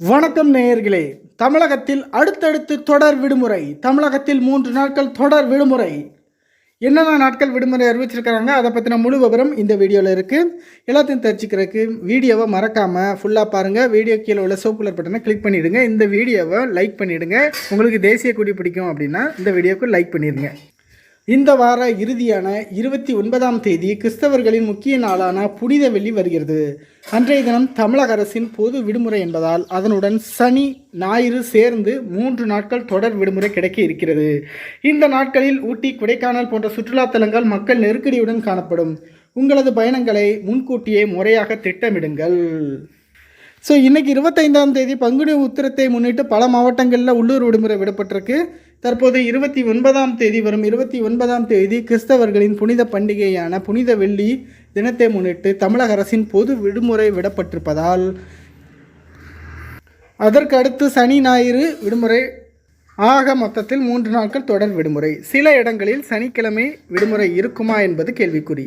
வணக்கம் நேயர்களே. தமிழகத்தில் அடுத்தடுத்து தொடர் விடுமுறை. தமிழகத்தில் மூன்று நாட்கள் தொடர் விடுமுறை. என்னென்ன நாட்கள் விடுமுறை அறிவிச்சிருக்கிறாங்க அதை பற்றின முழு விவரம் இந்த வீடியோவில் இருக்குது எல்லாத்தையும் தெரிஞ்சுக்கிறதுக்கு வீடியோவை மறக்காமல் ஃபுல்லாக பாருங்கள் வீடியோ கீழே உள்ள சோப்புலர் பட்டனை கிளிக் பண்ணிவிடுங்க இந்த வீடியோவை லைக் பண்ணிவிடுங்க உங்களுக்கு தேசிய கொடி பிடிக்கும் அப்படின்னா இந்த வீடியோவுக்கு லைக் பண்ணிடுங்க. இந்த வார இறுதியான இருபத்தி ஒன்பதாம் தேதி கிறிஸ்தவர்களின் முக்கிய நாளான புனித வெள்ளி வருகிறது. அன்றைய தினம் தமிழக அரசின் பொது விடுமுறை என்பதால் அதனுடன் சனி ஞாயிறு சேர்ந்து மூன்று நாட்கள் தொடர் விடுமுறை கிடைக்க இருக்கிறது. இந்த நாட்களில் ஊட்டி கொடைக்கானல் போன்ற சுற்றுலாத்தலங்கள் மக்கள் நெருக்கடியுடன் காணப்படும். உங்களது பயணங்களை முன்கூட்டியே முறையாக திட்டமிடுங்கள். ஸோ இன்னைக்கு இருபத்தைந்தாம் தேதி பங்குனி உத்திரத்தை முன்னிட்டு பல மாவட்டங்களில் உள்ளூர் விடுமுறை விடப்பட்டிருக்கு. தற்போது இருபத்தி ஒன்பதாம் தேதி வரும் இருபத்தி ஒன்பதாம் தேதி கிறிஸ்தவர்களின் புனித பண்டிகையான புனித வெள்ளி தினத்தை முன்னிட்டு தமிழக அரசின் பொது விடுமுறை விடப்பட்டிருப்பதால் அதற்கு அடுத்து சனி ஞாயிறு விடுமுறை. ஆக மொத்தத்தில் மூன்று நாட்கள் தொடர் விடுமுறை. சில இடங்களில் சனிக்கிழமை விடுமுறை இருக்குமா என்பது கேள்விக்குறி.